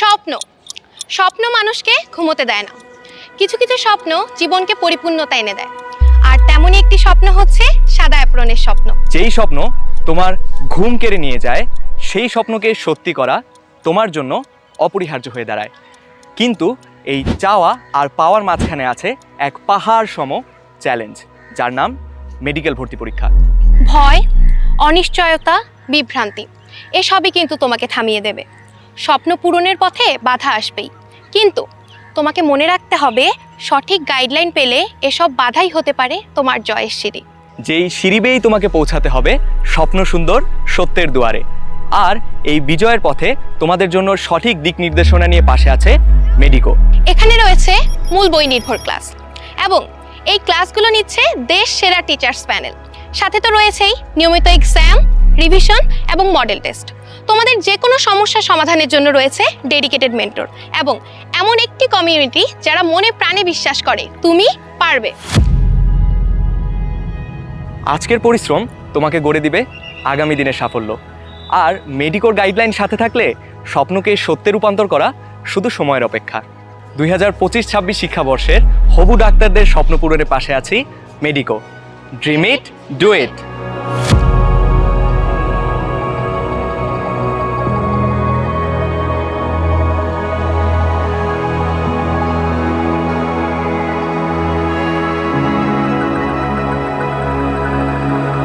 স্বপ্ন। স্বপ্ন মানুষকে ঘুমোতে দেয় না। কিছু কিছু স্বপ্ন জীবনকে পরিপূর্ণতা এনে দেয়। আর তেমনই একটি স্বপ্ন হচ্ছে সাদা অ্যাপ্রনের স্বপ্ন। যেই স্বপ্ন তোমার ঘুম কেড়ে নিয়ে যায় সেই স্বপ্নকে সত্যি করা তোমার জন্য অপরিহার্য হয়ে দাঁড়ায়। কিন্তু এই চাওয়া আর পাওয়ার মাঝখানে আছে এক পাহাড় সম চ্যালেঞ্জ যার নাম মেডিকেল ভর্তি পরীক্ষা। ভয় অনিশ্চয়তা বিভ্রান্তি এসবই কিন্তু তোমাকে থামিয়ে দেবে। স্বপ্ন পূরণের পথে বাধা আসবেই। কিন্তু তোমাকে মনে রাখতে হবে সঠিক গাইডলাইন পেলে এসব বাধাই হতে পারে তোমার জয়ের সিঁড়ি। যেই সিঁড়িবেই তোমাকে পৌঁছাতে হবে স্বপ্ন সুন্দর সত্যের দুয়ারে। আর এই বিজয়ের পথে তোমাদের জন্য সঠিক দিক নির্দেশনা নিয়ে পাশে আছে মেডিকো এখানে রয়েছে মূল বই নির্ভর ক্লাস এবং এই ক্লাসগুলো নিচ্ছে দেশ সেরা টিচার্স প্যানেল সাথে তো রয়েছেই নিয়মিত এক্সাম রিভিশন এবং মডেল টেস্ট তোমাদের যে কোনো সমস্যা সমাধানের জন্য রয়েছে ডেডিকেটেড মেন্টর এবং এমন একটি কমিউনিটি যারা মনে প্রাণে বিশ্বাস করে, তুমি পারবে। আজকের পরিশ্রম তোমাকে গড়ে দিবে আগামী দিনের সাফল্য। আর মেডিকোর গাইডলাইন সাথে থাকলে স্বপ্নকে সত্যে রূপান্তর করা শুধু সময়ের অপেক্ষা। দুই হাজার পঁচিশ ছাব্বিশ শিক্ষাবর্ষের হবু ডাক্তারদের স্বপ্ন পূরণের পাশে আছি medico dream it do it